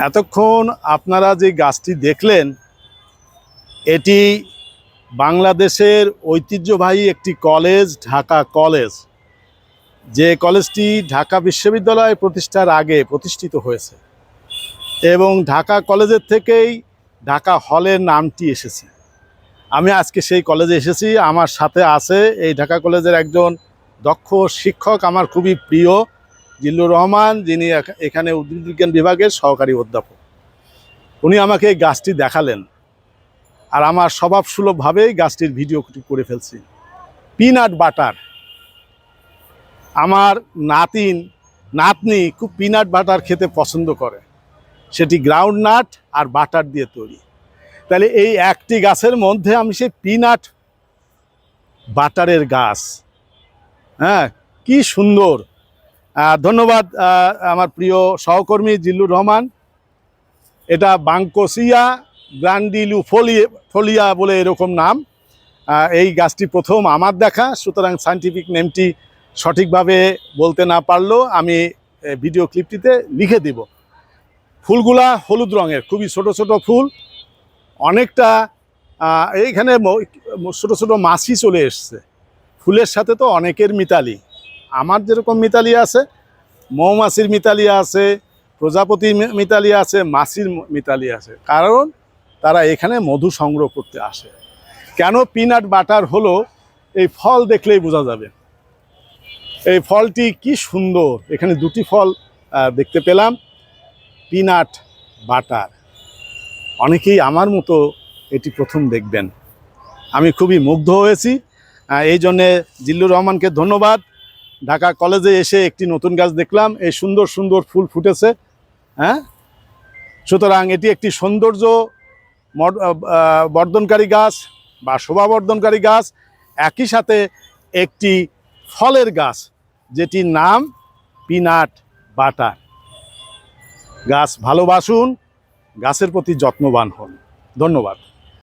এতক্ষণ আপনারা যে গাছটি দেখলেন, এটি বাংলাদেশের ঐতিহ্যবাহী একটি কলেজ, ঢাকা কলেজ। যে কলেজটি ঢাকা বিশ্ববিদ্যালয় প্রতিষ্ঠার আগে প্রতিষ্ঠিত হয়েছে এবং ঢাকা কলেজের থেকেই ঢাকা হলের নামটি এসেছে। আমি আজকে সেই কলেজে এসেছি, আমার সাথে আছে এই ঢাকা কলেজের একজন দক্ষ শিক্ষক, আমার খুবই প্রিয়। জিল্লুর রহমান, যিনি এখ- এখানে উদ্ভিদ বিজ্ঞান বিভাগের সহকারী অধ্যাপক। উনি আমাকে এই গাছটি দেখালেন। আর আমার স্বভাব সুলভভাবেই গাছটির ভিডিও করে ফেলছি। Peanut butter. আমার নাতিন, নাতনি খুব পিনাট বাটার খেতে পছন্দ করে। সেটি গ্রাউন্ড নাট আর বাটার দিয়ে তৈরি। তাহলে এই একটি গাছের মধ্যে আমি সেই পিনাট বাটারের গাছ। হ্যাঁ কি সুন্দর! ধন্যবাদ আমার প্রিয় সহকর্মী জিল্লুর রহমান। এটা বাঙ্কোসিয়া গ্রান্ডিলু ফলিয়ে, ফলিয়া বলে এরকম নাম। এই গাছটি প্রথম আমার দেখা, সুতরাং সায়েন্টিফিক নেমটি সঠিকভাবে বলতে না পারলেও আমি ভিডিও ক্লিপটিতে লিখে দিব। ফুলগুলা হলুদ রঙের, খুবই ছোট ছোট ফুল। অনেকটা এইখানে ছোট ছোট মাছি চলে এসছে। ফুলের সাথে তো অনেকের মিতালি। আমার যেরকম মিতালি আছে, মৌমাছির মিতালি আছে, প্রজাপতির মি- মিতালি আছে মাছির মিতালি আছে। কারণ তারা এখানে মধু সংগ্রহ করতে আসে। কেন পিনাট বাটার হলো, এই ফল দেখলেই বোঝা যাবে। এই ফলটি কি সুন্দর। এখানে দুটি ফল দেখতে পেলাম। Peanut butter. অনেকেই আমার মতো এটি প্রথম দেখবেন। আমি খুবই মুগ্ধ হয়েছি। এই জন্যে জিল্লুর রহমানকে ধন্যবাদ। ঢাকা কলেজে এসে একটি নতুন গাছ দেখলাম। এই সুন্দর সুন্দর ফুল ফুটেছে হ্যাঁ? সুতরাং এটি একটি সৌন্দর্য বর্ধনকারী গাছ বা শোভাবর্ধনকারী গাছ। একই সাথে একটি ফলের গাছ, যেটির নাম পিনাট বাটার। গাছ ভালোবাসুন, গাছের প্রতি যত্নবান হন। ধন্যবাদ।